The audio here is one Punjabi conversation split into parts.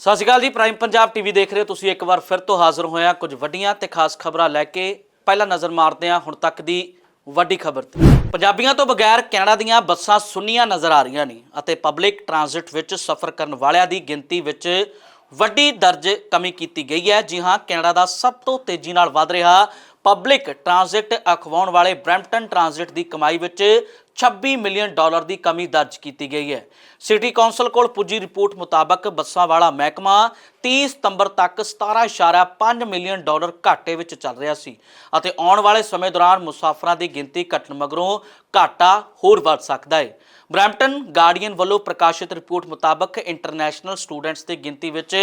ਸਤਿ ਸ਼੍ਰੀ ਅਕਾਲ ਜੀ ਪ੍ਰਾਈਮ ਪੰਜਾਬ ਟੀਵੀ ਦੇਖ ਰਹੇ ਹੋ ਤੁਸੀਂ ਇੱਕ ਵਾਰ ਫਿਰ ਤੋਂ ਹਾਜ਼ਰ ਹੋਏ ਕੁਝ ਵੱਡੀਆਂ ਤੇ ਖਾਸ ਖਬਰਾਂ ਲੈ ਕੇ ਪਹਿਲਾਂ ਨਜ਼ਰ ਮਾਰਦੇ ਹਾਂ ਹੁਣ ਤੱਕ ਦੀ ਵੱਡੀ ਖਬਰ ਤੇ। ਪੰਜਾਬੀਆਂ ਤੋਂ ਬਗੈਰ ਕੈਨੇਡਾ ਦੀਆਂ ਬੱਸਾਂ ਸੁੰਨੀਆਂ ਨਜ਼ਰ ਆ ਰਹੀਆਂ ਨੇ ਅਤੇ ਪਬਲਿਕ ਟਰਾਂਜ਼ਿਟ ਵਿੱਚ ਸਫ਼ਰ ਕਰਨ ਵਾਲਿਆਂ ਦੀ ਗਿਣਤੀ ਵਿੱਚ ਵੱਡੀ ਦਰਜ ਕਮੀ ਕੀਤੀ ਗਈ ਹੈ। ਜੀ ਹਾਂ, ਕੈਨੇਡਾ ਦਾ ਸਭ ਤੋਂ ਤੇਜ਼ੀ ਨਾਲ ਵਧ ਰਿਹਾ ਪਬਲਿਕ ਟਰਾਂਜ਼ਿਟ ਅਖਵਾਉਣ ਵਾਲੇ ਬ੍ਰੈਂਪਟਨ ਟਰਾਂਜ਼ਿਟ ਦੀ ਕਮਾਈ ਵਿੱਚ 26 ਮਿਲੀਅਨ ਡਾਲਰ ਦੀ ਕਮੀ ਦਰਜ ਕੀਤੀ ਗਈ ਹੈ। ਸਿਟੀ ਕੌਂਸਲ ਕੋਲ ਪੁੱਜੀ ਰਿਪੋਰਟ ਮੁਤਾਬਕ ਬੱਸਾਂ ਵਾਲਾ ਮਹਿਕਮਾ 30 ਸਤੰਬਰ ਤੱਕ 17.5 ਮਿਲੀਅਨ ਡਾਲਰ ਘਾਟੇ ਵਿੱਚ ਚੱਲ ਰਿਹਾ ਸੀ ਅਤੇ ਆਉਣ ਵਾਲੇ ਸਮੇਂ ਦੌਰਾਨ ਮੁਸਾਫਰਾਂ ਦੀ ਗਿਣਤੀ ਘਟਣ ਮਗਰੋਂ ਘਾਟਾ ਹੋਰ ਵੱਧ ਸਕਦਾ ਹੈ। ਬ੍ਰੈਂਪਟਨ ਗਾਰਡੀਅਨ ਵੱਲੋਂ ਪ੍ਰਕਾਸ਼ਿਤ ਰਿਪੋਰਟ ਮੁਤਾਬਕ ਇੰਟਰਨੈਸ਼ਨਲ ਸਟੂਡੈਂਟਸ ਦੀ ਗਿਣਤੀ ਵਿੱਚ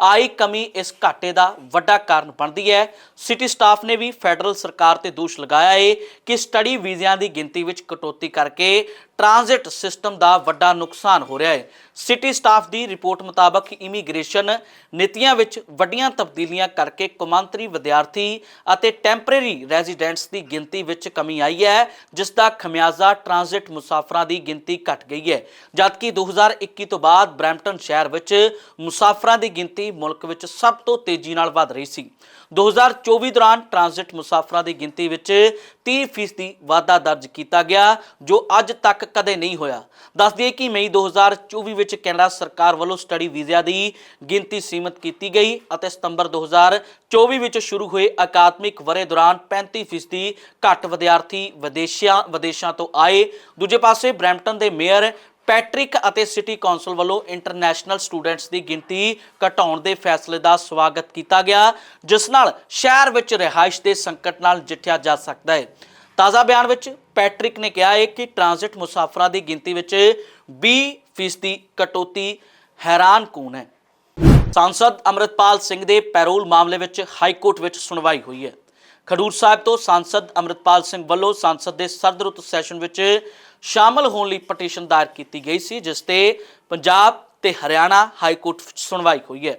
ਆਈ ਕਮੀ ਇਸ ਘਾਟੇ ਦਾ ਵੱਡਾ ਕਾਰਨ ਬਣਦੀ ਹੈ। ਸਿਟੀ ਸਟਾਫ ਨੇ ਵੀ ਫੈਡਰਲ ਸਰਕਾਰ ਤੇ ਦੋਸ਼ ਲਗਾਇਆ ਹੈ ਕਿ ਸਟੱਡੀ ਵੀਜ਼ਿਆਂ ਦੀ ਗਿਣਤੀ ਵਿੱਚ ਕਟੌਤੀ ਕਰਕੇ ਟ੍ਰਾਂਜ਼ਿਟ ਸਿਸਟਮ ਦਾ ਵੱਡਾ ਨੁਕਸਾਨ ਹੋ ਰਿਹਾ ਹੈ। ਸਿਟੀ ਸਟਾਫ ਦੀ ਰਿਪੋਰਟ ਮੁਤਾਬਕ ਇਮੀਗ੍ਰੇਸ਼ਨ ਨੀਤੀਆਂ ਵਿੱਚ ਵੱਡੀਆਂ ਤਬਦੀਲੀਆਂ ਕਰਕੇ ਕੌਮਾਂਤਰੀ ਵਿਦਿਆਰਥੀ ਅਤੇ ਟੈਂਪਰੇਰੀ ਰੈਜ਼ੀਡੈਂਟਸ ਦੀ ਗਿਣਤੀ ਵਿੱਚ ਕਮੀ ਆਈ ਹੈ, ਜਿਸ ਦਾ ਖਮਿਆਜ਼ਾ ਟ੍ਰਾਂਜ਼ਿਟ ਮੁਸਾਫਰਾਂ ਦੀ ਗਿਣਤੀ ਘਟ ਗਈ ਹੈ। ਜਦਕਿ 2021 ਤੋਂ ਬਾਅਦ ਬ੍ਰੈਂਪਟਨ ਸ਼ਹਿਰ ਵਿੱਚ ਮੁਸਾਫਰਾਂ ਦੀ ਗਿਣਤੀ ਮੁਲਕ ਵਿੱਚ ਸਭ ਤੋਂ ਤੇਜ਼ੀ ਨਾਲ ਵਧ ਰਹੀ ਸੀ। 2024 ਦੌਰਾਨ ਟ੍ਰਾਂਜ਼ਿਟ ਮੁਸਾਫਰਾਂ ਦੀ ਗਿਣਤੀ ਵਿੱਚ 30% ਦੀ ਵਾਧਾ ਦਰਜ ਕੀਤਾ ਗਿਆ, ਜੋ ਅੱਜ ਤੱਕ ਕਦੇ ਨਹੀਂ ਹੋਇਆ। ਦੱਸ ਦਈਏ ਕਿ ਮਈ 2024 ਵਿੱਚ ਕੈਨੇਡਾ ਸਰਕਾਰ ਵੱਲੋਂ ਸਟੱਡੀ ਵੀਜ਼ਿਆਂ ਦੀ ਗਿਣਤੀ ਸੀਮਤ ਕੀਤੀ ਗਈ ਅਤੇ ਸਤੰਬਰ 2024 ਵਿੱਚ ਸ਼ੁਰੂ ਹੋਏ ਅਕਾਦਮਿਕ ਵਰੇ ਦੌਰਾਨ 35% ਘੱਟ ਵਿਦਿਆਰਥੀ ਵਿਦੇਸ਼ੀਆਂ, ਵਿਦੇਸ਼ਾਂ ਤੋਂ ਆਏ। ਦੂਜੇ ਪਾਸੇ ਬ੍ਰੈਂਪਟਨ ਦੇ ਮੇਅਰ ਪੈਟਰਿਕ ਅਤੇ ਸਿਟੀ ਕੌਂਸਲ ਵੱਲੋਂ ਇੰਟਰਨੈਸ਼ਨਲ ਸਟੂਡੈਂਟਸ ਦੀ ਗਿਣਤੀ ਘਟਾਉਣ ਦੇ ਫੈਸਲੇ ਦਾ ਸਵਾਗਤ ਕੀਤਾ ਗਿਆ, ਜਿਸ ਨਾਲ ਸ਼ਹਿਰ ਵਿੱਚ ਰਿਹਾਇਸ਼ ਦੇ ਸੰਕਟ ਨਾਲ ਜਿੱਠਿਆ ਜਾ ਸਕਦਾ ਹੈ। ਤਾਜ਼ਾ ਬਿਆਨ ਵਿੱਚ ਪੈਟਰਿਕ ਨੇ ਕਿਹਾ ਹੈ ਕਿ ਟ੍ਰਾਂਜ਼ਿਟ ਮੁਸਾਫਰਾਂ ਦੀ ਗਿਣਤੀ ਵਿੱਚ 20% ਦੀ ਕਟੌਤੀ ਹੈਰਾਨਕੁਨ ਹੈ। ਸਾਂਸਦ ਅਮਰਿਤਪਾਲ ਸਿੰਘ ਦੇ ਪੈਰੋਲ ਮਾਮਲੇ ਵਿੱਚ ਹਾਈ ਕੋਰਟ ਵਿੱਚ ਸੁਣਵਾਈ ਹੋਈ ਹੈ। ਖਡੂਰ ਸਾਹਿਬ ਤੋਂ ਸਾਂਸਦ ਅਮਰਿਤਪਾਲ ਸਿੰਘ ਵੱਲੋਂ ਸੰਸਦ ਦੇ ਸਰਦਰੁੱਤ ਸੈਸ਼ਨ ਵਿੱਚ ਸ਼ਾਮਲ ਹੋਣ ਲਈ ਪਟੀਸ਼ਨ ਦਾਇਰ ਕੀਤੀ ਗਈ ਸੀ, ਜਿਸ ਤੇ ਪੰਜਾਬ ਤੇ ਹਰਿਆਣਾ ਹਾਈ ਕੋਰਟ ਵਿੱਚ ਸੁਣਵਾਈ ਹੋਈ ਹੈ।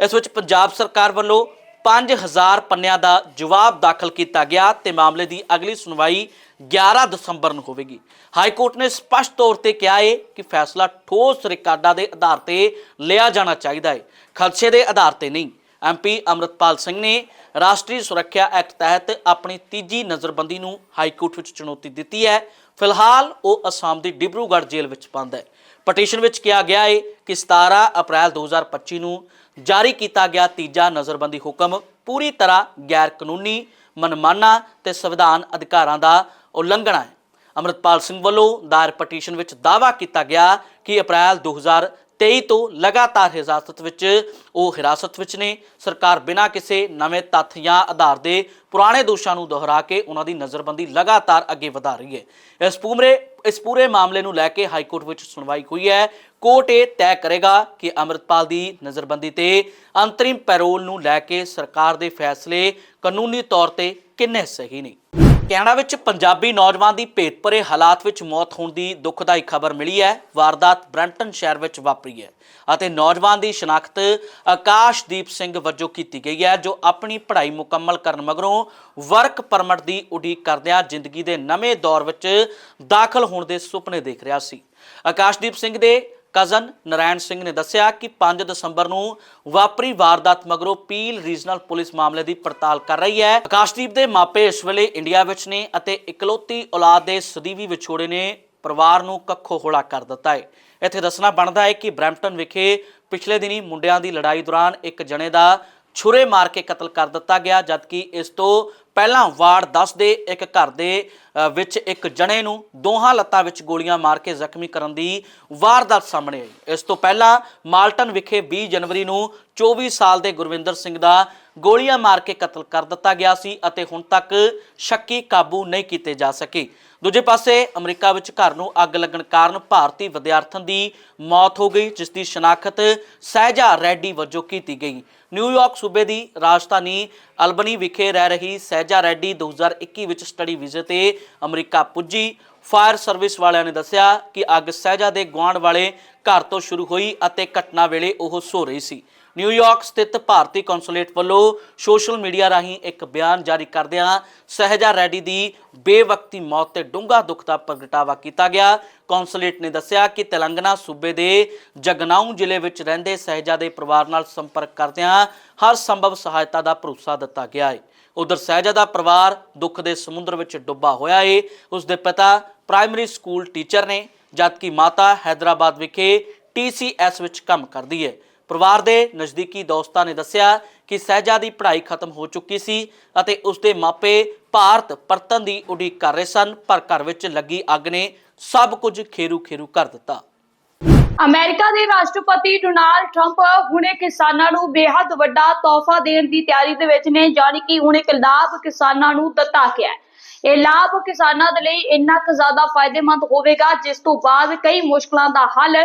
ਇਸ ਵਿੱਚ ਪੰਜਾਬ ਸਰਕਾਰ ਵੱਲੋਂ 5000 ਪੰਨਿਆਂ ਦਾ ਜਵਾਬ ਦਾਖਲ ਕੀਤਾ ਗਿਆ ਤੇ ਮਾਮਲੇ ਦੀ ਅਗਲੀ ਸੁਣਵਾਈ 11 ਦਸੰਬਰ ਨੂੰ ਹੋਵੇਗੀ। ਹਾਈ ਕੋਰਟ ਨੇ ਸਪਸ਼ਟ ਤੌਰ ਤੇ ਕਿਹਾ ਹੈ ਕਿ ਫੈਸਲਾ ਠੋਸ ਰਿਕਾਰਡਾਂ ਦੇ ਆਧਾਰ ਤੇ ਲਿਆ ਜਾਣਾ ਚਾਹੀਦਾ ਹੈ ਖਦਸ਼ੇ ਦੇ ਆਧਾਰ ਤੇ ਨਹੀਂ। ਐਮਪੀ ਅਮਰਤਪਾਲ ਸਿੰਘ ਨੇ ਰਾਸ਼ਟਰੀ ਸੁਰੱਖਿਆ ਐਕਟ ਤਹਿਤ ਆਪਣੀ ਤੀਜੀ ਨਜ਼ਰਬੰਦੀ ਨੂੰ ਹਾਈ ਕੋਰਟ ਵਿੱਚ ਚੁਣੌਤੀ ਦਿੱਤੀ ਹੈ। ਫਿਲਹਾਲ ਉਹ ਅਸਾਮ ਦੀ ਡਿਬਰੂਗੜ੍ਹ ਜੇਲ੍ਹ ਵਿੱਚ ਬੰਦ ਹੈ। ਪਟੀਸ਼ਨ ਵਿੱਚ ਕਿਹਾ ਗਿਆ ਹੈ ਕਿ 17 ਅਪ੍ਰੈਲ 2025 ਨੂੰ ਜਾਰੀ ਕੀਤਾ ਗਿਆ ਤੀਜਾ ਨਜ਼ਰਬੰਦੀ ਹੁਕਮ ਪੂਰੀ ਤਰ੍ਹਾਂ ਗੈਰ ਕਾਨੂੰਨੀ ਮਨਮਾਨਾ ਤੇ ਸੰਵਿਧਾਨ ਅਧਿਕਾਰਾਂ ਦਾ ਉਲੰਘਣਾ ਹੈ। ਅਮਰਤਪਾਲ ਸਿੰਘ ਵੱਲੋਂ ਦਾਇਰ ਪਟੀਸ਼ਨ ਵਿੱਚ ਦਾਅਵਾ ਕੀਤਾ ਗਿਆ ਕਿ ਅਪ੍ਰੈਲ 2023 ਤੋਂ ਲਗਾਤਾਰ ਹਿਰਾਸਤ ਵਿੱਚ ਉਹ ਹਿਰਾਸਤ ਵਿੱਚ ਨੇ। ਸਰਕਾਰ ਬਿਨਾਂ ਕਿਸੇ ਨਵੇਂ ਤੱਥ ਜਾਂ ਆਧਾਰ ਦੇ ਪੁਰਾਣੇ ਦੋਸ਼ਾਂ ਨੂੰ ਦੁਹਰਾ ਕੇ ਉਹਨਾਂ ਦੀ ਨਜ਼ਰਬੰਦੀ ਲਗਾਤਾਰ ਅੱਗੇ ਵਧਾ ਰਹੀ ਹੈ। ਇਸ ਪੂਰੇ ਇਸ ਪੂਰੇ ਮਾਮਲੇ ਨੂੰ ਲੈ ਕੇ ਹਾਈ ਕੋਰਟ ਵਿੱਚ ਸੁਣਵਾਈ ਹੋਈ ਹੈ। ਕੋਰਟ ਇਹ ਤੈਅ ਕਰੇਗਾ ਕਿ ਅਮਰਤਪਾਲ ਦੀ ਨਜ਼ਰਬੰਦੀ ਤੇ ਅੰਤਰਿਮ ਪੈਰੋਲ ਨੂੰ ਲੈ ਕੇ ਸਰਕਾਰ ਦੇ ਫੈਸਲੇ ਕਾਨੂੰਨੀ ਤੌਰ ਤੇ ਕਿੰਨੇ ਸਹੀ ਨੇ। ਕੈਨੇਡਾ ਵਿੱਚ ਪੰਜਾਬੀ ਨੌਜਵਾਨ ਦੀ ਭੇਤਭਰੇ ਹਾਲਾਤ ਵਿੱਚ ਮੌਤ ਹੋਣ ਦੀ ਦੁਖਦਾਈ ਖਬਰ ਮਿਲੀ ਹੈ। ਵਾਰਦਾਤ ਬ੍ਰੈਂਟਨ ਸ਼ਹਿਰ ਵਿੱਚ ਵਾਪਰੀ ਹੈ ਅਤੇ ਨੌਜਵਾਨ ਦੀ ਸ਼ਨਾਖਤ ਆਕਾਸ਼ਦੀਪ ਸਿੰਘ ਵਜੋਂ ਕੀਤੀ ਗਈ ਹੈ, ਜੋ ਆਪਣੀ ਪੜ੍ਹਾਈ ਮੁਕੰਮਲ ਕਰਨ ਮਗਰੋਂ ਵਰਕ ਪਰਮਿਟ ਦੀ ਉਡੀਕ ਕਰਦਿਆਂ ਜ਼ਿੰਦਗੀ ਦੇ ਨਵੇਂ ਦੌਰ ਵਿੱਚ ਦਾਖਲ ਹੋਣ ਦੇ ਸੁਪਨੇ ਦੇਖ ਰਿਹਾ ਸੀ। ਆਕਾਸ਼ਦੀਪ ਸਿੰਘ ਦੇ ਕਜ਼ਨ ਨਰਾਇਣ ਸਿੰਘ ਨੇ ਦੱਸਿਆ ਕਿ 5 ਦਸੰਬਰ ਨੂੰ ਵਾਪਰੀ ਵਾਰਦਾਤ ਮਗਰੋਂ ਪੀਲ ਰੀਜਨਲ ਪੁਲਿਸ ਮਾਮਲੇ ਦੀ ਪੜਤਾਲ ਕਰ ਰਹੀ ਹੈ। ਆਕਾਸ਼ਦੀਪ ਦੇ ਮਾਪੇ ਇਸ ਵੇਲੇ ਇੰਡੀਆ ਵਿੱਚ ਨੇ ਅਤੇ ਇਕਲੌਤੀ ਔਲਾਦ ਦੇ ਸਦੀਵੀ ਵਿਛੋੜੇ ਨੇ ਪਰਿਵਾਰ ਨੂੰ ਕੱਖੋ ਹੋਲਾ ਕਰ ਦਿੱਤਾ ਹੈ। ਇੱਥੇ ਦੱਸਣਾ ਬਣਦਾ ਹੈ ਕਿ ਬ੍ਰੈਂਪਟਨ ਵਿਖੇ ਪਿਛਲੇ ਦਿਨੀ ਮੁੰਡਿਆਂ ਦੀ ਲੜਾਈ ਦੌਰਾਨ ਇੱਕ ਜਣੇ ਦਾ ਛੁਰੇ ਮਾਰ ਕੇ ਕਤਲ ਕਰ ਦਿੱਤਾ ਗਿਆ, ਜਦਕਿ ਇਸ ਤੋਂ ਪਹਿਲਾਂ ਵਾਰਡ 10 ਦੇ ਇੱਕ ਘਰ ਦੇ ਵਿੱਚ ਇੱਕ ਜਣੇ ਨੂੰ ਦੋਹਾਂ ਲੱਤਾਂ ਵਿੱਚ ਗੋਲੀਆਂ ਮਾਰ ਕੇ ਜ਼ਖਮੀ ਕਰਨ ਦੀ ਵਾਰਦਾਤ ਸਾਹਮਣੇ ਆਈ। ਇਸ ਤੋਂ ਪਹਿਲਾਂ ਮਾਲਟਨ ਵਿਖੇ 20 ਜਨਵਰੀ ਨੂੰ 24 ਸਾਲ ਦੇ ਗੁਰਵਿੰਦਰ ਸਿੰਘ ਦਾ ਗੋਲੀਆਂ ਮਾਰ ਕੇ ਕਤਲ ਕਰ ਦਿੱਤਾ ਗਿਆ ਸੀ ਅਤੇ ਹੁਣ ਤੱਕ ਸ਼ੱਕੀ ਕਾਬੂ ਨਹੀਂ ਕੀਤੇ ਜਾ ਸਕੇ। ਦੂਜੇ ਪਾਸੇ ਅਮਰੀਕਾ ਵਿੱਚ ਘਰ ਨੂੰ ਅੱਗ ਲੱਗਣ ਕਾਰਨ ਭਾਰਤੀ ਵਿਦਿਆਰਥਣ ਦੀ ਮੌਤ ਹੋ ਗਈ, ਜਿਸ ਦੀ ਸ਼ਨਾਖਤ ਸਹਿਜਾ ਰੈਡੀ ਵਜੋਂ ਕੀਤੀ ਗਈ। ਨਿਊਯਾਰਕ ਸੂਬੇ ਦੀ ਰਾਜਧਾਨੀ ਅਲਬਨੀ ਵਿਖੇ ਰਹਿ ਰਹੀ ਸਹਿਜਾ ਰੈਡੀ 2021 ਵਿੱਚ ਸਟੱਡੀ ਵੀਜ਼ੇ ਤੇ ਅਮਰੀਕਾ ਪੁੱਜੀ। ਫਾਇਰ ਸਰਵਿਸ ਵਾਲਿਆਂ ਨੇ ਦੱਸਿਆ ਕਿ ਅੱਗ ਸਹਿਜਾ ਦੇ ਗੁਆਂਢ ਵਾਲੇ ਘਰ ਤੋਂ ਸ਼ੁਰੂ ਹੋਈ ਅਤੇ ਘਟਨਾ ਵੇਲੇ ਉਹ ਸੋ ਰਹੀ ਸੀ। ਨਿਊਯਾਰਕ ਸਥਿਤ ਭਾਰਤੀ ਕੌਂਸੂਲੇਟ ਵੱਲੋਂ ਸੋਸ਼ਲ ਮੀਡੀਆ ਰਾਹੀਂ ਇੱਕ ਬਿਆਨ ਜਾਰੀ ਕਰਦਿਆਂ ਸਹਿਜਾ ਰੈਡੀ ਦੀ ਬੇਵਕਤੀ ਮੌਤ ਤੇ ਡੂੰਘਾ ਦੁੱਖ ਦਾ ਪ੍ਰਗਟਾਵਾ ਕੀਤਾ ਗਿਆ। ਕੌਂਸੂਲੇਟ ਨੇ ਦੱਸਿਆ ਕਿ ਤੇਲੰਗਾਨਾ ਸੂਬੇ ਦੇ ਜਗਨਾਉਂ ਜ਼ਿਲ੍ਹੇ ਵਿੱਚ ਰਹਿੰਦੇ ਸਹਿਜਾ ਦੇ ਪਰਿਵਾਰ ਨਾਲ ਸੰਪਰਕ ਕਰਦਿਆਂ ਹਰ ਸੰਭਵ ਸਹਾਇਤਾ ਦਾ ਭਰੋਸਾ ਦਿੱਤਾ ਗਿਆ ਹੈ। ਉਧਰ ਸਹਿਜਾ ਦਾ ਪਰਿਵਾਰ ਦੁੱਖ ਦੇ ਸਮੁੰਦਰ ਵਿੱਚ ਡੁੱਬਾ ਹੋਇਆ ਏ। ਉਸ ਦੇ ਪਿਤਾ ਪ੍ਰਾਇਮਰੀ ਸਕੂਲ ਟੀਚਰ ਨੇ, ਜਦਕਿ ਮਾਤਾ ਹੈਦਰਾਬਾਦ ਵਿਖੇ ਟੀਸੀਐਸ ਵਿੱਚ ਕੰਮ ਕਰਦੀ ਹੈ। ਪਰਿਵਾਰ ਦੇ ਨਜ਼ਦੀਕੀ ਦੋਸਤਾਂ ਨੇ ਦੱਸਿਆ ਕਿ ਸਹਿਜਾ ਦੀ ਪੜ੍ਹਾਈ ਖਤਮ ਹੋ ਚੁੱਕੀ ਸੀ ਅਤੇ ਉਸ ਦੇ ਮਾਪੇ ਭਾਰਤ ਪਰਤਨ ਦੀ ਉਡੀਕ ਕਰ ਰਹੇ ਸਨ, ਪਰ ਘਰ ਵਿੱਚ ਲੱਗੀ ਅੱਗ ਨੇ ਸਭ ਕੁਝ ਖੇਰੂ ਖੇਰੂ ਕਰ ਦਿੱਤਾ। ਅਮਰੀਕਾ ਦੇ ਰਾਸ਼ਟਰਪਤੀ ਡੋਨਾਲਡ ਟਰੰਪ ਹੁਣੇ ਕਿਸਾਨਾਂ ਨੂੰ ਬੇहद ਵੱਡਾ ਤੋਹਫਾ ਦੇਣ ਦੀ ਤਿਆਰੀ ਦੇ ਵਿੱਚ ਨੇ ਜਾਣੀ ਕਿ ਹੁਣ ਇੱਕ ਲਾਭ ਕਿਸਾਨਾਂ ਨੂੰ ਦਿੱਤਾ ਗਿਆ ਇਹ ਲਾਭ ਕਿਸਾਨਾਂ ਦੇ ਲਈ ਇੰਨਾ ਕੁ ਜ਼ਿਆਦਾ ਫਾਇਦੇਮੰਦ ਹੋਵੇਗਾ, ਜਿਸ ਤੋਂ ਬਾਅਦ ਕਈ ਮੁਸ਼ਕਲਾਂ ਦਾ ਹੱਲ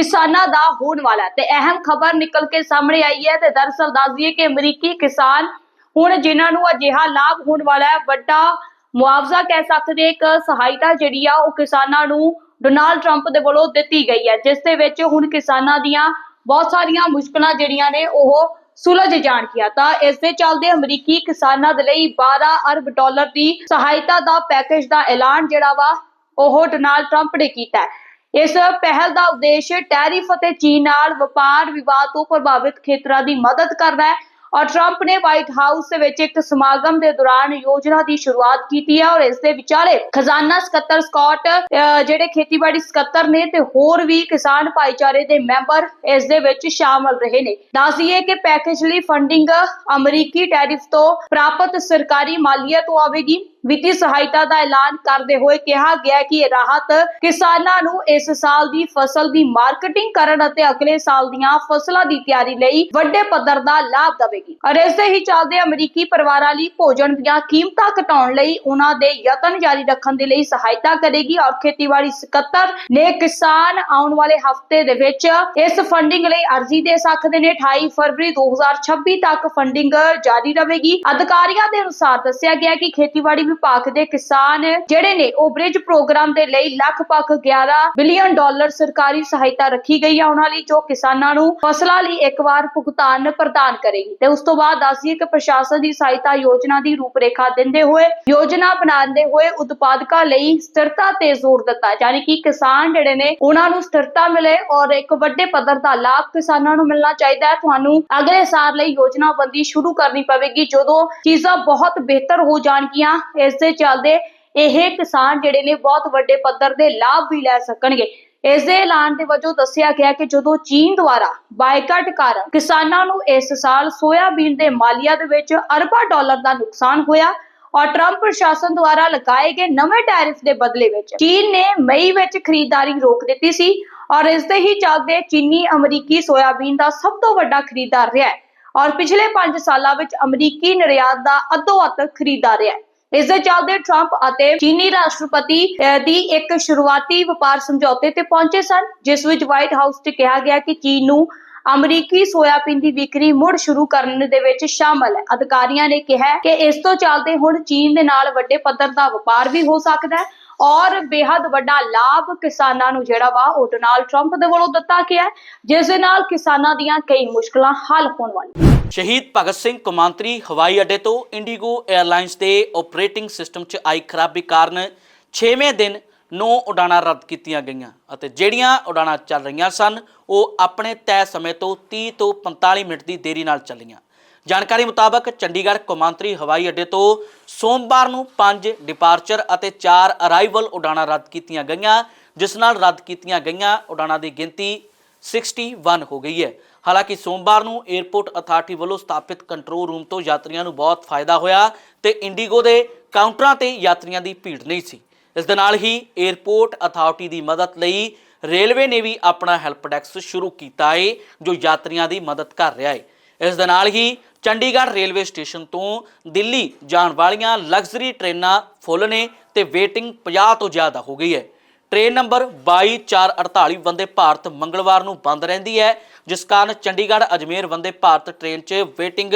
ਕਿਸਾਨਾਂ ਦਾ ਹੋਣ ਵਾਲਾ ਤੇ ਅਹਿਮ ਖਬਰ ਨਿਕਲ ਕੇ ਸਾਹਮਣੇ ਆਈ ਹੈ ਤੇ ਦਰਅਸਲ ਦੱਸ ਦਈਏ ਕਿ ਅਮਰੀਕੀ ਕਿਸਾਨ ਹੁਣ ਜਿਨ੍ਹਾਂ ਨੂੰ ਅਜਿਹਾ ਲਾਭ ਹੋਣ ਵਾਲਾ ਹੈ, ਵੱਡਾ ਮੁਆਵਜ਼ਾ ਕਹਿ ਸਕਦੇ ਇੱਕ ਸਹਾਇਤਾ ਜਿਹੜੀ ਆ ਉਹ ਕਿਸਾਨਾਂ ਨੂੰ ਡੋਨਾਲਡ ਟਰੰਪ ਦੇ ਵੱਲੋਂ ਦਿੱਤੀ ਗਈ ਹੈ, ਜਿਸ ਦੇ ਵਿੱਚ ਹੁਣ ਕਿਸਾਨਾਂ ਦੀਆਂ ਬਹੁਤ ਸਾਰੀਆਂ ਮੁਸ਼ਕਲਾਂ ਜਿਹੜੀਆਂ ਨੇ ਉਹ ਸੁਲਝ ਜਾਣਗੀਆਂ ਤਾਂ ਇਸ ਦੇ ਚੱਲਦੇ ਅਮਰੀਕੀ ਕਿਸਾਨਾਂ ਦੇ ਲਈ 12 ਅਰਬ ਡਾਲਰ ਦੀ ਸਹਾਇਤਾ ਦਾ ਪੈਕੇਜ ਦਾ ਐਲਾਨ ਜਿਹੜਾ ਵਾ, ਉਹ ਡੋਨਾਲਡ ਟਰੰਪ ਨੇ ਕੀਤਾ ਹੈ। ਇਸ ਪਹਿਲ ਦਾ ਉਦੇਸ਼ ਟੈਰਿਫ ਅਤੇ ਚੀਨ ਨਾਲ ਵਪਾਰ ਵਿਵਾਦ ਤੋਂ ਪ੍ਰਭਾਵਿਤ ਖੇਤਰਾਂ ਦੀ ਮਦਦ ਕਰਨਾ ਹੈ। ਔਰ ਟਰੰਪ ਨੇ ਵਾਈਟ ਹਾਊਸ ਦੇ ਵਿੱਚ ਇੱਕ ਸਮਾਗਮ ਦੇ ਦੌਰਾਨ ਯੋਜਨਾ ਦੀ ਸ਼ੁਰੂਆਤ ਕੀਤੀ ਹੈ ਔਰ ਇਸ ਦੇ ਵਿਚਾਲੇ ਖਜ਼ਾਨਾ ਸਕੱਤਰ ਸਕਾਟ ਜਿਹੜੇ ਖੇਤੀਬਾੜੀ ਸਕੱਤਰ ਨੇ ਤੇ ਹੋਰ ਵੀ ਕਿਸਾਨ ਭਾਈਚਾਰੇ ਦੇ ਮੈਂਬਰ ਇਸ ਦੇ ਵਿੱਚ ਸ਼ਾਮਲ ਰਹੇ ਨੇ। ਦੱਸ ਕਿ ਪੈਕੇਜ ਲਈ ਫੰਡਿੰਗ ਅਮਰੀਕੀ ਟੈਰਿਫ ਤੋਂ ਪ੍ਰਾਪਤ ਸਰਕਾਰੀ ਮਾਲੀਆ ਤੋਂ ਆਵੇਗੀ। ਵਿੱਤੀ ਸਹਾਇਤਾ ਦਾ ਐਲਾਨ ਕਰਦੇ ਹੋਏ ਕਿਹਾ ਗਿਆ ਕਿ ਇਹ ਰਾਹਤ ਕਿਸਾਨਾਂ ਨੂੰ ਇਸ ਸਾਲ ਦੀ ਫਸਲ ਦੀ ਮਾਰਕੀਟਿੰਗ ਕਰਨ ਅਤੇ ਅਗਲੇ ਸਾਲ ਦੀਆਂ ਫਸਲਾਂ ਦੀ ਤਿਆਰੀ ਲਈ ਵੱਡੇ ਪੱਧਰ ਦਾ ਲਾਭ ਦੇਵੇਗੀ। ਔਰ ਇਸ ਹੀ ਚੱਲਦੇ ਅਮਰੀਕੀ ਪਰਿਵਾਰਾਂ ਲਈ ਭੋਜਨ ਦੀਆਂ ਕੀਮਤਾਂ ਘਟਾਉਣ ਲਈ ਉਹਨਾਂ ਦੇ ਯਤਨ ਜਾਰੀ ਰੱਖਣ ਦੇ ਲਈ ਸਹਾਇਤਾ ਕਰੇਗੀ ਔਰ ਖੇਤੀਬਾੜੀ ਸਕੱਤਰ ਨੇ ਕਿਸਾਨ ਆਉਣ ਵਾਲੇ ਹਫ਼ਤੇ ਦੇ ਵਿੱਚ ਇਸ ਫੰਡਿੰਗ ਲਈ ਅਰਜ਼ੀ ਦੇ ਸਕਦੇ ਨੇ। 28 ਫਰਵਰੀ 2026 ਤੱਕ ਫੰਡਿੰਗ ਜਾਰੀ ਰਹੇਗੀ। ਅਧਿਕਾਰੀਆਂ ਦੇ ਅਨੁਸਾਰ ਦੱਸਿਆ ਗਿਆ ਕਿ ਖੇਤੀਬਾੜੀ ਵਿਭਾਗ ਦੇ ਕਿਸਾਨ ਜਿਹੜੇ ਨੇ, ਉਹ ਬ੍ਰਿਜ ਪ੍ਰੋਗਰਾਮ ਦੇ ਲਈ ਲਗਭਗ 11 ਬਿਲੀਅਨ ਡਾਲਰ ਸਰਕਾਰੀ ਸਹਾਇਤਾ ਰੱਖੀ ਗਈ ਹੈ ਉਹਨਾਂ ਲਈ, ਜੋ ਕਿਸਾਨਾਂ ਨੂੰ ਫਸਲਾਂ ਲਈ ਇੱਕ ਵਾਰ ਭੁਗਤਾਨ ਪ੍ਰਦਾਨ ਕਰੇਗੀ। ਤੇ ਉਸ ਤੋਂ ਬਾਅਦ ਦੱਸੀਏ ਕਿ ਪ੍ਰਸ਼ਾਸਨ ਦੀ ਸਹਾਇਤਾ ਯੋਜਨਾ ਦੀ ਰੂਪਰੇਖਾ ਦਿੰਦੇ ਹੋਏ, ਯੋਜਨਾ ਬਣਾਉਂਦੇ ਹੋਏ ਉਤਪਾਦਕਾਂ ਲਈ ਸਥਿਰਤਾ ਤੇ ਜ਼ੋਰ ਦਿੱਤਾ। ਯਾਨੀ ਕਿ ਕਿਸਾਨ ਜਿਹੜੇ ਨੇ, ਉਹਨਾਂ ਨੂੰ ਸਥਿਰਤਾ ਮਿਲੇ ਔਰ ਇੱਕ ਵੱਡੇ ਪੱਧਰ ਦਾ ਲਾਭ ਕਿਸਾਨਾਂ ਨੂੰ ਮਿਲਣਾ ਚਾਹੀਦਾ ਹੈ। ਤੁਹਾਨੂੰ ਅਗਲੇ ਸਾਲ ਲਈ ਯੋਜਨਾਬੰਦੀ ਸ਼ੁਰੂ ਕਰਨੀ ਪਵੇਗੀ, ਜਦੋਂ ਚੀਜ਼ਾਂ ਬਹੁਤ ਬਿਹਤਰ ਹੋ ਜਾਣਗੀਆਂ। ਇਸ ਦੇ ਚੱਲਦੇ ਇਹ ਕਿਸਾਨ ਜਿਹੜੇ ਨੇ ਬਹੁਤ ਵੱਡੇ ਪੱਧਰ ਦੇ ਲਾਭ ਵੀ ਲੈ ਸਕਣਗੇ। ਇਸ ਦੇ ਐਲਾਨ ਦੇ ਵਜੋਂ ਦੱਸਿਆ ਗਿਆ ਕਿ ਜਦੋਂ ਚੀਨ ਦੁਆਰਾ ਬਾਈਕਾਟ ਕਾਰਨ ਕਿਸਾਨਾਂ ਨੂੰ ਇਸ ਸਾਲ ਸੋਇਆਬੀਨ ਦੇ ਮਾਲੀਆ ਦੇ ਵਿੱਚ ਅਰਬਾਂ ਡਾਲਰ ਦਾ ਨੁਕਸਾਨ ਹੋਇਆ ਔਰ ਟਰੰਪ ਪ੍ਰਸ਼ਾਸਨ ਦੁਆਰਾ ਲਗਾਏ ਗਏ ਨਵੇਂ ਟੈਰਿਫ ਦੇ ਬਦਲੇ ਵਿੱਚ ਚੀਨ ਨੇ ਮਈ ਵਿੱਚ ਖਰੀਦਦਾਰੀ ਰੋਕ ਦਿੱਤੀ ਸੀ ਔਰ ਇਸ ਦੇ ਹੀ ਚੱਲਦੇ ਚੀਨੀ ਅਮਰੀਕੀ ਸੋਇਆਬੀਨ ਦਾ ਸਭ ਤੋਂ ਵੱਡਾ ਖਰੀਦਦਾਰ ਰਿਹਾ ਹੈ ਔਰ ਪਿਛਲੇ 5 ਸਾਲਾਂ ਵਿੱਚ ਅਮਰੀਕੀ ਨਿਰਯਾਤ ਦਾ ਅੱਧੋ ਅੱਧ ਖਰੀਦਦਾਰ ਰਿਹਾ ਹੈ। ਇਸ ਦੇ ਚੱਲਦੇ ਟਰੰਪ ਅਤੇ ਚੀਨੀ ਰਾਸ਼ਟਰਪਤੀ ਦੀ ਇੱਕ ਸ਼ੁਰੂਆਤੀ ਵਪਾਰ ਸਮਝੌਤੇ ਤੇ ਪਹੁੰਚੇ ਸਨ, ਜਿਸ ਵਿੱਚ ਵਾਈਟ ਹਾਊਸ 'ਚ ਕਿਹਾ ਗਿਆ ਕਿ ਚੀਨ ਨੂੰ ਅਮਰੀਕੀ ਸੋਇਆਬੀਨ ਦੀ ਵਿਕਰੀ ਮੁੜ ਸ਼ੁਰੂ ਕਰਨ ਦੇ ਵਿੱਚ ਸ਼ਾਮਲ ਹੈ। ਅਧਿਕਾਰੀਆਂ ਨੇ ਕਿਹਾ ਕਿ ਇਸ ਤੋਂ ਚੱਲਦੇ ਹੁਣ ਚੀਨ ਦੇ ਨਾਲ ਵੱਡੇ ਪੱਧਰ ਦਾ ਵਪਾਰ ਵੀ ਹੋ ਸਕਦਾ ਹੈ ਔਰ ਬੇहद ਵੱਡਾ ਲਾਭ ਕਿਸਾਨਾਂ ਨੂੰ ਜਿਹੜਾ ਵਾ, ਉਹ ਡੋਨਾਲਡ ਟਰੰਪ ਦੇ ਵੱਲੋਂ ਦਿੱਤਾ ਗਿਆ ਜਿਸ ਦੇ ਨਾਲ ਕਿਸਾਨਾਂ ਦੀਆਂ ਕਈ ਮੁਸ਼ਕਲਾਂ ਹੱਲ ਹੋਣ ਵਾਲੀਆਂ ਸ਼ਹੀਦ ਭਗਤ ਸਿੰਘ ਕੌਮਾਂਤਰੀ ਹਵਾਈ ਅੱਡੇ ਤੋਂ ਇੰਡੀਗੋ 에ਅਰਲਾਈਨਸ ਦੇ ਆਪਰੇਟਿੰਗ ਸਿਸਟਮ 'ਚ ਆਈ ਖਰਾਬੀ ਕਾਰਨ 6ਵੇਂ ਦਿਨ 9 ਉਡਾਣਾਂ ਰੱਦ ਕੀਤੀਆਂ ਗਈਆਂ ਅਤੇ ਜਿਹੜੀਆਂ ਉਡਾਣਾਂ ਚੱਲ ਰਹੀਆਂ ਸਨ, ਉਹ ਆਪਣੇ ਤੈਅ ਸਮੇਂ ਤੋਂ 30 ਤੋਂ 45 ਮਿੰਟ ਦੀ ਦੇਰੀ ਨਾਲ ਚੱਲੀਆਂ। ਜਾਣਕਾਰੀ ਮੁਤਾਬਕ ਚੰਡੀਗੜ੍ਹ ਕੌਮਾਂਤਰੀ ਹਵਾਈ ਅੱਡੇ ਤੋਂ ਸੋਮਵਾਰ ਨੂੰ 5 ਡਿਪਾਰਚਰ ਅਤੇ 4 ਅਰਾਈਵਲ ਉਡਾਣਾਂ ਰੱਦ ਕੀਤੀਆਂ ਗਈਆਂ, ਜਿਸ ਨਾਲ ਰੱਦ ਕੀਤੀਆਂ ਗਈਆਂ ਉਡਾਣਾਂ ਦੀ ਗਿਣਤੀ 61 ਹੋ ਗਈ ਹੈ। ਹਾਲਾਂਕਿ ਸੋਮਵਾਰ ਨੂੰ 에ਅਰਪੋਰਟ ਅਥਾਰਟੀ ਵੱਲੋਂ ਸਥਾਪਿਤ ਕੰਟਰੋਲ ਰੂਮ ਤੋਂ ਯਾਤਰੀਆਂ ਨੂੰ ਬਹੁਤ ਫਾਇਦਾ ਹੋਇਆ ਤੇ ਇੰਡੀਗੋ ਦੇ ਕਾਊਂਟਰਾਂ ਤੇ ਯਾਤਰੀਆਂ ਦੀ ਭੀੜ ਨਹੀਂ ਸੀ। ਇਸ ਦੇ ਨਾਲ ਹੀ 에ਅਰਪੋਰਟ ਅਥਾਰਟੀ ਦੀ ਮਦਦ ਲਈ ਰੇਲਵੇ ਨੇ ਵੀ ਆਪਣਾ ਹੈਲਪ ਡੈਸਕ ਸ਼ੁਰੂ ਕੀਤਾ ਹੈ ਜੋ ਯਾਤਰੀਆਂ ਦੀ ਮਦਦ ਕਰ ਰਿਹਾ ਹੈ ਇਸ ਦੇ ਨਾਲ ਹੀ ਚੰਡੀਗੜ੍ਹ ਰੇਲਵੇ ਸਟੇਸ਼ਨ ਤੋਂ ਦਿੱਲੀ ਜਾਣ ਵਾਲੀਆਂ ਲਗਜ਼ਰੀ ਟ੍ਰੇਨਾਂ ਫੁੱਲ ਨੇ ਤੇ ਵੇਟਿੰਗ 50 ਤੋਂ ਜ਼ਿਆਦਾ ਹੋ ਗਈ ਹੈ। ਟ੍ਰੇਨ ਨੰਬਰ 22448 ਵੰਦੇ ਭਾਰਤ ਮੰਗਲਵਾਰ ਨੂੰ ਬੰਦ ਰਹਿੰਦੀ ਹੈ, ਜਿਸ ਕਾਰਨ ਚੰਡੀਗੜ੍ਹ, ਅਜਮੇਰ ਵੰਦੇ ਭਾਰਤ ਟ੍ਰੇਨ 'ਚ ਵੇਟਿੰਗ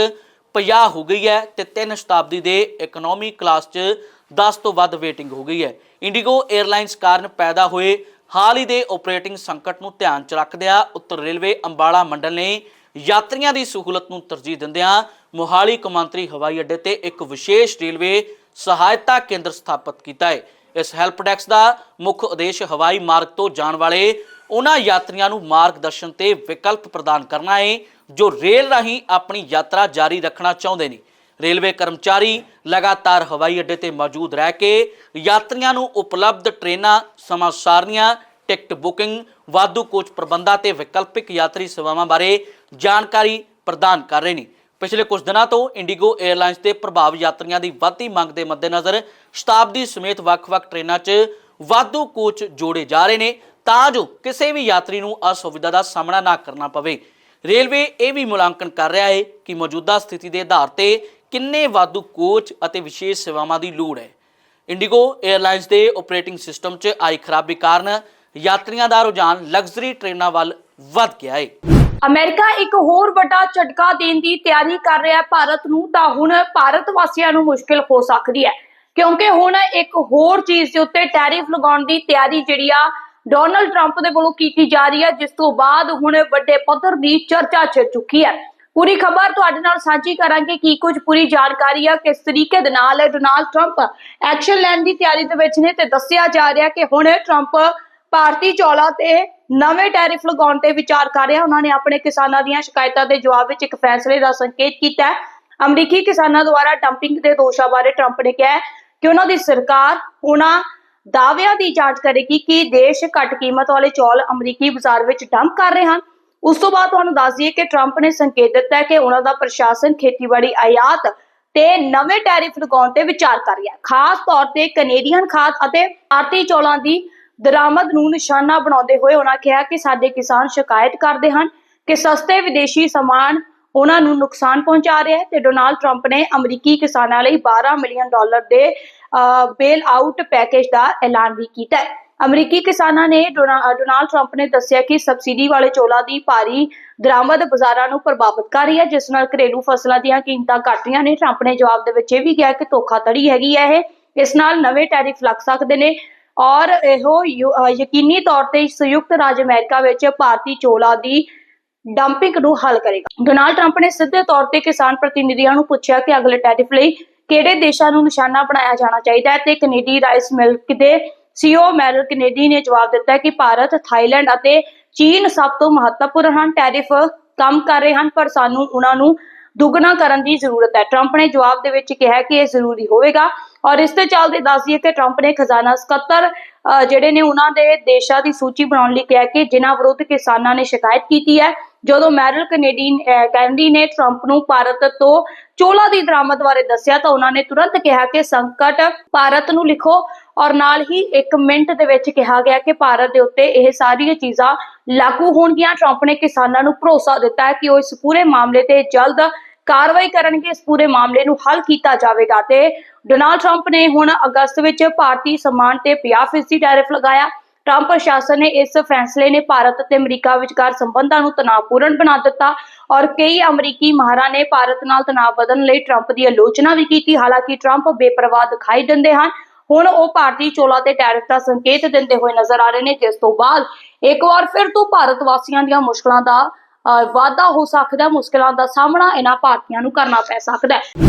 50 ਹੋ ਗਈ ਹੈ ਤੇ ਤਿੰਨ ਸ਼ਤਾਬਦੀ ਦੇ ਇਕਨੋਮੀ ਕਲਾਸ 'ਚ 10 ਤੋਂ ਵੱਧ ਵੇਟਿੰਗ ਹੋ ਗਈ ਹੈ। ਇੰਡੀਗੋ 에ਅਰਲਾਈਨਸ ਕਾਰਨ ਪੈਦਾ ਹੋਏ, ਹਾਲ ਹੀ ਦੇ ਆਪਰੇਟਿੰਗ ਸੰਕਟ ਨੂੰ ਧਿਆਨ 'ਚ ਰੱਖਦਿਆਂ ਉੱਤਰ ਰੇਲਵੇ ਅੰਬਾਲਾ ਮੰਡਲ ਨੇ ਯਾਤਰੀਆਂ ਦੀ ਸਹੂਲਤ ਨੂੰ ਤਰਜੀਹ ਦਿੰਦਿਆਂ ਮੋਹਾਲੀ ਕੌਮਾਂਤਰੀ ਹਵਾਈ ਅੱਡੇ ਤੇ ਇੱਕ ਵਿਸ਼ੇਸ਼ ਰੇਲਵੇ ਸਹਾਇਤਾ ਕੇਂਦਰ ਸਥਾਪਿਤ ਕੀਤਾ ਹੈ। ਇਸ ਹੈਲਪ ਡੈਸਕ ਦਾ ਮੁੱਖ ਉਦੇਸ਼ ਹਵਾਈ ਮਾਰਗ ਤੋਂ ਜਾਣ ਵਾਲੇ ਉਹਨਾਂ ਯਾਤਰੀਆਂ ਨੂੰ ਮਾਰਗਦਰਸ਼ਨ ਤੇ ਵਿਕਲਪ ਪ੍ਰਦਾਨ ਕਰਨਾ ਹੈ ਜੋ ਰੇਲ ਰਾਹੀਂ ਆਪਣੀ ਯਾਤਰਾ ਜਾਰੀ ਰੱਖਣਾ ਚਾਹੁੰਦੇ ਨੇ। ਰੇਲਵੇ ਕਰਮਚਾਰੀ ਲਗਾਤਾਰ ਹਵਾਈ ਅੱਡੇ ਤੇ ਮੌਜੂਦ ਰਹਿ ਕੇ ਯਾਤਰੀਆਂ ਨੂੰ ਉਪਲਬਧ ਟ੍ਰੇਨਾਂ, ਸਮਾਂ ਸਾਰਣੀਆਂ ਟਿਕਟ ਬੁਕਿੰਗ, ਵਾਧੂ ਕੋਚ ਪ੍ਰਬੰਧਾਂ ਤੇ ਵਿਕਲਪਿਕ ਯਾਤਰੀ ਸੇਵਾਵਾਂ ਬਾਰੇ ਜਾਣਕਾਰੀ ਪ੍ਰਦਾਨ ਕਰ ਰਹੇ ਨੇ। ਪਿਛਲੇ ਕੁਝ ਦਿਨਾਂ ਤੋਂ ਇੰਡੀਗੋ 에ਅਰਲਾਈਨਸ ਤੇ ਪ੍ਰਭਾਵ ਯਾਤਰੀਆਂ ਦੀ ਵੱਧਦੀ ਮੰਗ ਦੇ ਮੱਦੇਨਜ਼ਰ ਸ਼ਤਾਬਦੀ ਸਮੇਤ ਵੱਖ-ਵੱਖ ਟ੍ਰੇਨਾਂ 'ਚ ਵਾਧੂ ਕੋਚ ਜੋੜੇ ਜਾ ਰਹੇ ਨੇ, ਤਾਂ ਜੋ ਕਿਸੇ ਵੀ ਯਾਤਰੀ ਨੂੰ ਅਸੁਵਿਧਾ ਦਾ ਸਾਹਮਣਾ ਨਾ ਕਰਨਾ ਪਵੇ। ਰੇਲਵੇ ਇਹ ਵੀ ਮੁਲਾਂਕਣ ਕਰ ਰਿਹਾ ਹੈ ਕਿ ਮੌਜੂਦਾ ਸਥਿਤੀ ਦੇ ਆਧਾਰ ਤੇ ਕਿੰਨੇ ਵਾਧੂ ਕੋਚ ਅਤੇ ਵਿਸ਼ੇਸ਼ ਸੇਵਾਵਾਂ ਦੀ ਲੋੜ ਹੈ। ਇੰਡੀਗੋ 에ਅਰਲਾਈਨਸ ਦੇ ਆਪਰੇਟਿੰਗ ਸਿਸਟਮ 'ਚ ਆਈ ਖਰਾਬੀ ਕਾਰਨ ਯਾਤਰੀਆਂ ਦਾ ਰੁਝਾਨ ਲਗਜ਼ਰੀ ਟ੍ਰੇਨਾਂ ਵੱਲ ਵੱਧ ਗਿਆ ਹੈ। ਅਮਰੀਕਾ ਇੱਕ ਹੋਰ ਵੱਡਾ ਝਟਕਾ ਦੇਣ ਦੀ ਤਿਆਰੀ ਕਰ ਰਿਹਾ ਹੈ ਭਾਰਤ ਨੂੰ, ਤਾਂ ਹੁਣ ਭਾਰਤ ਵਾਸੀਆਂ ਨੂੰ ਮੁਸ਼ਕਿਲ ਹੋ ਸਕਦੀ ਹੈ। ਕਿਉਂਕਿ ਹੁਣ ਇੱਕ ਹੋਰ ਚੀਜ਼ ਦੇ ਉੱਤੇ ਟੈਰਿਫ ਲਗਾਉਣ ਦੀ ਤਿਆਰੀ ਜਿਹੜੀ ਆ ਡੋਨਲਡ ਟਰੰਪ ਦੇ ਵੱਲੋਂ ਕੀਤੀ ਜਾ ਰਹੀ ਹੈ, ਜਿਸ ਤੋਂ ਬਾਅਦ ਹੁਣ ਵੱਡੇ ਪੱਧਰ ਦੀ ਚਰਚਾ ਛਿੜ ਚੁੱਕੀ ਹੈ। ਪੂਰੀ ਖਬਰ ਤੁਹਾਡੇ ਨਾਲ ਸਾਂਝੀ ਕਰਾਂਗੇ ਕੀ ਕੁਝ ਪੂਰੀ ਜਾਣਕਾਰੀ ਆ, ਕਿਸ ਤਰੀਕੇ ਦੇ ਨਾਲ ਡੋਨਾਲਡ ਟਰੰਪ ਐਕਸ਼ਨ ਲੈਣ ਦੀ ਤਿਆਰੀ ਦੇ ਵਿੱਚ ਨੇ ਤੇ ਦੱਸਿਆ ਜਾ ਰਿਹਾ ਕਿ ਹੁਣ ਟਰੰਪ ਭਾਰਤੀ ਚੌਲਾਂ ਤੇ ਨਵੇਂ ਟੈਰਿਫ ਲਗਾਉਣ ਤੇ ਵਿਚਾਰ ਕਰ ਰਿਹਾ। ਉਹਨਾਂ ਨੇ ਆਪਣੇ ਕਿਸਾਨਾਂ ਦੀਆਂ ਸ਼ਿਕਾਇਤਾਂ ਦੇ ਜਵਾਬ ਵਿੱਚ ਇੱਕ ਫੈਸਲੇ ਦਾ ਸੰਕੇਤ ਕੀਤਾ ਹੈ। ਅਮਰੀਕੀ ਕਿਸਾਨਾਂ ਦੁਆਰਾ ਡੰਪਿੰਗ ਦੇ ਦੋਸ਼ਾਂ ਬਾਰੇ ਟਰੰਪ ਨੇ ਕਿਹਾ ਕਿ ਉਹਨਾਂ ਦੀ ਸਰਕਾਰ ਉਹਨਾਂ ਦਾਅਵਿਆਂ ਦੀ ਜਾਂਚ ਕਰੇਗੀ ਕਿ ਦੇਸ਼ ਘੱਟ ਕੀਮਤ ਵਾਲੇ ਚੌਲ ਅਮਰੀਕੀ ਬਾਜ਼ਾਰ ਵਿੱਚ ਡੰਪ ਕਰ ਰਹੇ ਹਨ। ਉਸ ਤੋਂ ਬਾਅਦ ਤੁਹਾਨੂੰ ਦੱਸ ਦਈਏ ਕਿ ਟਰੰਪ ਨੇ ਸੰਕੇਤ ਦਿੱਤਾ ਹੈ ਕਿ ਉਹਨਾਂ ਦਾ ਪ੍ਰਸ਼ਾਸਨ ਖੇਤੀਬਾੜੀ ਆਯਾਤ ਤੇ ਨਵੇਂ ਟੈਰਿਫ ਲਗਾਉਣ ਤੇ ਵਿਚਾਰ ਕਰ ਰਿਹਾ ਖਾਸ ਤੌਰ ਤੇ ਕੈਨੇਡੀਅਨ ਖਾਦ ਅਤੇ ਭਾਰਤੀ ਚੌਲਾਂ ਦੀ ਦਰਾਮਦ ਨੂੰ ਨਿਸ਼ਾਨਾ ਬਣਾਉਂਦੇ ਹੋਏ ਉਹਨਾਂ ਕਿਹਾ ਕਿ ਸਾਡੇ ਕਿਸਾਨ ਸ਼ਿਕਾਇਤ ਕਰਦੇ ਹਨ ਕਿ ਸਸਤੇ ਵਿਦੇਸ਼ੀ ਸਮਾਨ ਉਹਨਾਂ ਨੂੰ ਨੁਕਸਾਨ ਪਹੁੰਚਾ ਰਿਹਾ ਹੈ ਤੇ ਡੋਨਾਲਡ ਟਰੰਪ ਨੇ ਅਮਰੀਕੀ ਕਿਸਾਨਾਂ ਲਈ 12 ਮਿਲੀਅਨ ਡਾਲਰ ਦੇ ਬੇਲ ਆਊਟ ਪੈਕੇਜ ਦਾ ਐਲਾਨ ਵੀ ਕੀਤਾ ਹੈ। ਅਮਰੀਕੀ ਕਿਸਾਨਾਂ ਨੇ ਡੋਨਾਲਡ ਟਰੰਪ ਨੇ ਦੱਸਿਆ ਕਿ ਸਬਸਿਡੀ ਵਾਲੇ ਚੋਲਾਂ ਦੀ ਭਾਰੀ ਦਰਾਮਦ ਬਾਜ਼ਾਰਾਂ ਨੂੰ ਪ੍ਰਭਾਵਿਤ ਕਰ ਰਹੀ ਹੈ, ਜਿਸ ਨਾਲ ਘਰੇਲੂ ਫਸਲਾਂ ਦੀਆਂ ਕੀਮਤਾਂ ਘਟ ਰਹੀਆਂ ਨੇ। ਟਰੰਪ ਨੇ ਜਵਾਬ ਦੇ ਵਿੱਚ ਇਹ ਵੀ ਕਿਹਾ ਕਿ ਧੋਖਾਧੜੀ ਹੈਗੀ ਹੈ ਇਹ। ਇਸ ਨਾਲ ਨਵੇਂ ਟੈਰਿਫ ਲੱਗ ਸਕਦੇ ਨੇ। ਔਰ ਇਹੋ ਯਕੀਨੀ ਤੌਰ ਤੇ ਸੰਯੁਕਤ ਰਾਜ ਅਮਰੀਕਾ ਵਿੱਚ ਭਾਰਤੀ ਚੋਲਾਂ ਦੀ ਡੰਪਿੰਗ ਨੂੰ ਹੱਲ ਕਰੇਗਾ। ਡੋਨਾਲਡ ਟਰੰਪ ਨੇ ਸਿੱਧੇ ਤੌਰ ਤੇ ਕਿਸਾਨ ਪ੍ਰਤੀਨਿਧੀਆਂ ਨੂੰ ਪੁੱਛਿਆ ਕਿ ਅਗਲੇ ਟੈਰਿਫ ਲਈ ਕਿਹੜੇ ਦੇਸ਼ਾਂ ਨੂੰ ਨਿਸ਼ਾਨਾ ਬਣਾਇਆ ਜਾਣਾ ਚਾਹੀਦਾ ਹੈ ਤੇ ਕੈਨੇਡੀ ਰਾਈਸ ਮਿਲਕ ਦੇ ਸੀਓ ਮੈਰਲ ਕੈਨੇਡੀ ਨੇ ਜਵਾਬ ਦਿੱਤਾ ਕਿ ਭਾਰਤ, ਥਾਈਲੈਂਡ ਅਤੇ ਚੀਨ ਸਭ ਤੋਂ ਮਹੱਤਵਪੂਰਨ ਹਨ। ਟੈਰਿਫ ਕੰਮ ਕਰ ਰਹੇ ਹਨ, ਪਰ ਸਾਨੂੰ ਉਹਨਾਂ ਨੂੰ ਦੁੱਗਣਾ ਕਰਨ ਦੀ ਜ਼ਰੂਰਤ ਹੈ। ਟਰੰਪ ਨੇ ਜਵਾਬ ਦੇ ਵਿੱਚ ਕਿਹਾ ਕਿ ਇਹ ਜ਼ਰੂਰੀ ਹੋਵੇਗਾ ਔਰ ਇਸ ਤੇ ਚੱਲਦੇ ਦੱਸ ਦਈਏ ਕਿ ਟਰੰਪ ਨੇ ਖਜ਼ਾਨਾ ਸਕੱਤਰ ਜਿਹੜੇ ਨੇ ਉਹਨਾਂ ਦੇ ਦੇਸ਼ਾਂ ਦੀ ਸੂਚੀ ਬਣਾਉਣ ਲਈ ਕਿਹਾ ਕਿ ਜਿਨ੍ਹਾਂ ਵਿਰੁੱਧ ਕਿਸਾਨਾਂ ਨੇ ਸ਼ਿਕਾਇਤ ਕੀਤੀ ਹੈ, ਜਦੋਂ ਮੈਰਲ ਕੈਨੇਡੀ ਕੈਨੇਡੀ ਨੇ ਟਰੰਪ ਨੂੰ ਭਾਰਤ ਤੋਂ ਚੋਲਾ ਦੀ ਦਰਾਮਦ ਬਾਰੇ ਦੱਸਿਆ ਤਾਂ ਉਹਨਾਂ ਨੇ ਤੁਰੰਤ ਕਿਹਾ ਕਿ ਸੰਕਟ ਭਾਰਤ ਨੂੰ ਲਿਖੋ ਔਰ ਨਾਲ ਹੀ 1 ਮਿੰਟ ਦੇ ਵਿੱਚ ਕਿਹਾ ਗਿਆ ਕਿ ਭਾਰਤ ਦੇ ਉੱਤੇ ਇਹ ਸਾਰੀਆਂ ਚੀਜ਼ਾਂ ਲਾਗੂ ਹੋਣਗੀਆਂ। ਟਰੰਪ ਨੇ ਕਿਸਾਨਾਂ ਨੂੰ ਭਰੋਸਾ ਦਿੱਤਾ ਹੈ ਕਿ ਉਹ ਇਸ ਪੂਰੇ ਮਾਮਲੇ ਤੇ ਜਲਦ ਕਾਰਵਾਈ ਕਰਨਗੇ। ਇਸ ਪੂਰੇ ਮਾਮਲੇ ਨੂੰ ਹੱਲ ਕੀਤਾ ਜਾਵੇਗਾ ਤੇ ਡੋਨਾਲਡ ਟਰੰਪ ਨੇ ਹੁਣ ਅਗਸਤ ਵਿੱਚ ਭਾਰਤੀ ਸਮਾਨ ਤੇ 50% ਟੈਰਿਫ ਲਗਾਇਆ। ਟਰੰਪ ਪ੍ਰਸ਼ਾਸਨ ਨੇ ਇਸ ਫੈਸਲੇ ਨੇ ਭਾਰਤ ਅਤੇ ਅਮਰੀਕਾ ਵਿਚਕਾਰ ਸੰਬੰਧਾਂ ਨੂੰ ਤਣਾਅਪੂਰਨ ਬਣਾ ਦਿੱਤਾ ਔਰ ਕਈ ਅਮਰੀਕੀ ਮਾਹਰਾਂ ਨੇ ਭਾਰਤ ਨਾਲ ਤਣਾਅ ਵਧਣ ਲਈ ਟਰੰਪ ਦੀ ਆਲੋਚਨਾ ਵੀ ਕੀਤੀ। ਹਾਲਾਂਕਿ ਟਰੰਪ ਬੇਪਰਵਾਹ ਦਿਖਾਈ ਦਿੰਦੇ ਹਨ। ਹੁਣ ਉਹ ਭਾਰਤੀ ਚੋਲਾ ਤੇ ਟੈਰਿਫ ਦਾ ਸੰਕੇਤ ਦਿੰਦੇ ਹੋਏ ਨਜ਼ਰ ਆ ਰਹੇ ਨੇ, ਜਿਸ ਤੋਂ ਬਾਅਦ ਇੱਕ ਵਾਰ ਫਿਰ ਤੋਂ ਭਾਰਤ ਵਾਸੀਆਂ ਦੀਆਂ ਮੁਸ਼ਕਲਾਂ ਦਾ ਅਹ, ਵਾਧਾ ਹੋ ਸਕਦਾ ਹੈ, ਮੁਸ਼ਕਲਾਂ ਦਾ ਸਾਹਮਣਾ ਇਹਨਾਂ ਭਾਰਤੀਆਂ ਨੂੰ ਕਰਨਾ ਪੈ ਸਕਦਾ ਹੈ।